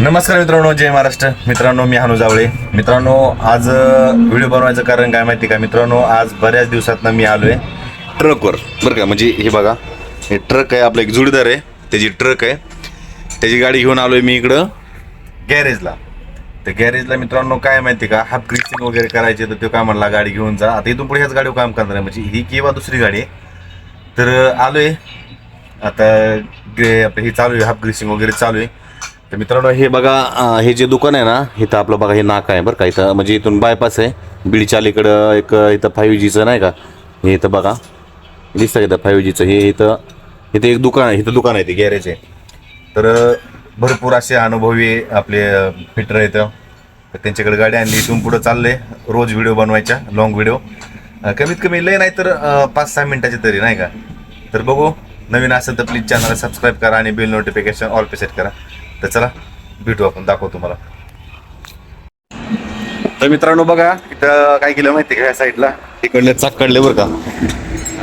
नमस्कार मित्रांनो जय महाराष्ट्र. मित्रांनो मी हानू जावळे मित्रांनो आज व्हिडिओ बनवायचं कारण काय माहिती का? मित्रांनो आज बऱ्याच दिवसात मी आलो आहे ट्रकवर. बरं का? म्हणजे हे बघा हे ट्रक आहे आपलं एक जुडीदार आहे. त्याची ट्रक आहे. त्याची गाडी घेऊन आलो आहे मी इकडं. गॅरेजला. तर गॅरेजला मित्रांनो काय माहिती का? हाफ ग्रीसिंग वगैरे करायचे तर तो काय म्हणला गाडी घेऊन जा. आता इथून पुढे ह्याच गाडीवर काम करणार आहे. म्हणजे ही किंवा दुसरी गाडी आहे. तर आलो आहे आता ग्रे आपलं हे चालू आहे. हाफ ग्रीसिंग वगैरे चालू आहे. तर मित्रांनो हे बघा हे जे दुकान आहे ना इथं आपलं बघा हे नाका आहे बरं का. इथं म्हणजे इथून बायपास आहे. बीडच्या अलीकडं एक इथं फाईव्ह जीचं नाही का? हे इथं बघा. दिसतं का इथं फाईव्ह जीचं हे इथं इथं एक दुकान आहे. इथं दुकान आहे ते गॅरेज आहे. तर भरपूर असे अनुभवी आपले फिटर आहेत. तर त्यांच्याकडे गाडी आणली. इथून पुढं चालले रोज व्हिडिओ बनवायच्या लॉंग व्हिडिओ कमीत कमी लय नाही तर पाच सहा मिनिटाचे तरी नाही का? तर बघू. नवीन असेल तर प्लीज चॅनलला सबस्क्राईब करा आणि बिल नोटिफिकेशन ऑल पे सेट करा. तर चला भेटू आपण दाखवतो तुम्हाला. तर मित्रांनो बघा इथं काय केलं माहिती का या साईडला? इकडले चाक काढले बरं का.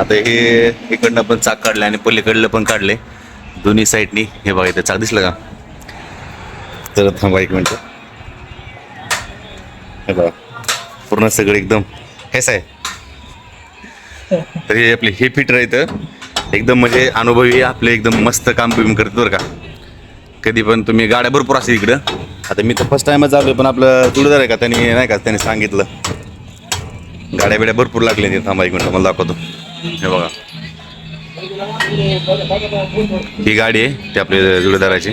आता हे इकडनं पण चाक काढले आणि पलीकडलं पण काढले. दोन्ही साईडनी हे बघा इथे चाक दिसलं का? तर थांबा एक मिनटं. हे बघा पूर्ण सगळं एकदम हेच आहे तर हे आपले हे फिटर इथं. एकदम म्हणजे अनुभवी आपले एकदम मस्त काम बिम करतात बरं का. कधी पण तुम्ही गाड्या भरपूर असतील इकडं. आता मी तर फर्स्ट टाइमच आलो पण आपलं तुळदार आहे का त्यांनी नाही का त्यांनी सांगितलं. गाड्या बिड्या भरपूर लागल्या तिथे थांबा एक मिनटं मला दाखवतो. हे बघा. ही गाडी आहे ती आपल्या जुळेदाराची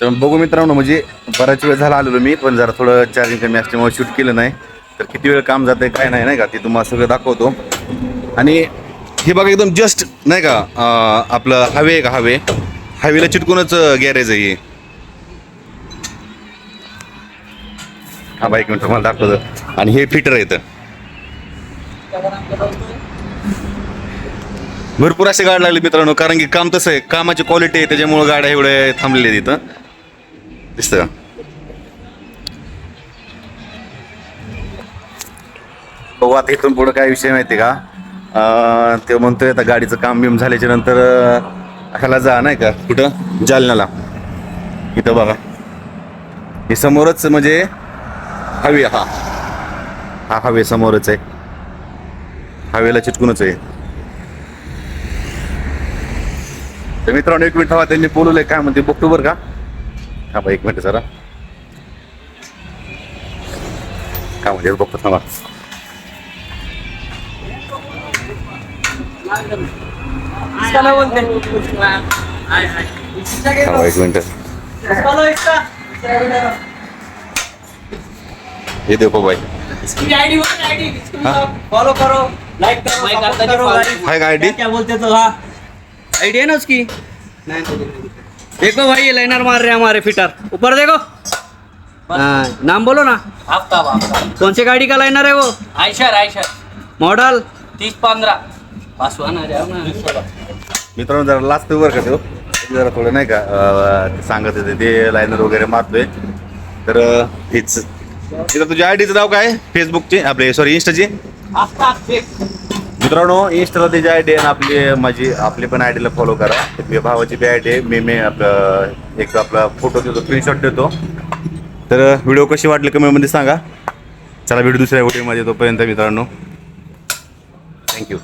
तर बघू मित्रांनो म्हणजे बराच वेळ झाला आलेलो मी पण जरा थोडं चार्जिंग कमी असल्यामुळे शूट केलं नाही. तर किती वेळ काम जाते काय नाही नाही का ते तुम्हाला सगळं दाखवतो. आणि हे बघा एकदम जस्ट नाही का अं, आपलं हवे आहे का हवे? हवेला चिटकूनच गॅरेज आहे हे. हा बाईक मिनिट मला दाखवतो. आणि हे फिटर आहे भरपूर असे गाड्या लागले मित्रांनो कारण की काम तसं आहे. कामाची क्वालिटी आहे त्याच्यामुळे गाड्या एवढ्या थांबलेल्या आहेत इथं. दिसतं का? बघू आता इथून पुढं काय विषय माहिती का? ते म्हणतोय आता गाडीचं काम बिम झाल्याच्यानंतर ह्याला जा नाही का? कुठं? जालन्याला. इथं बघा. हे समोरच म्हणजे हवे हा. हा हवे समोरच आहे. हवेला चिटकूनच आहे. तर मित्रांनो एक मिनिट हवा त्यांनी बोलवलंय काय म्हणते बघतो बरं का. हा बा एक मिनिट जरा. काय म्हणजे बघतो थांबा. थांबा एक मिनिट। इसका लो इसका। हे देखो भाई। इसकी आईडी बोल आईडी हाँ? फॉलो करो लाइक करो support करता नहीं करो। का आईडी क्या बोलते तो हाँ। आईडी है ना उसकी? देखो भाई ये लाइनर मार रहे हैं हमारे फिटर ऊपर देखो। हाँ नाम बोलो ना। आफ्ताब आफ्ताब कौन सी गाड़ी का लाइनर है वो? Eicher Eicher. मॉडल तीस ना मित्रांनो जरा लास्ट वर का तो हो? जरा थोडं नाही का ते सांगत होते ते लायनर वगैरे मारतोय. तर हेच. तिथं तुझ्या आयडीचं नाव काय? फेसबुकची आपले सॉरी इंस्टाचे मित्रांनो इंस्टाला त्याची आयडी आहे आणि आपली माझी आपली पण आयडीला फॉलो करा. मी भावाची बी आयडी आहे. मी मी आपलं एक आपला फोटो देतो स्क्रीनशॉट देतो. तर व्हिडिओ कशी वाटली कमेंटमध्ये सांगा. चला व्हिडिओ दुसऱ्या व्हिडिओमध्ये तोपर्यंत मित्रांनो. थँक्यू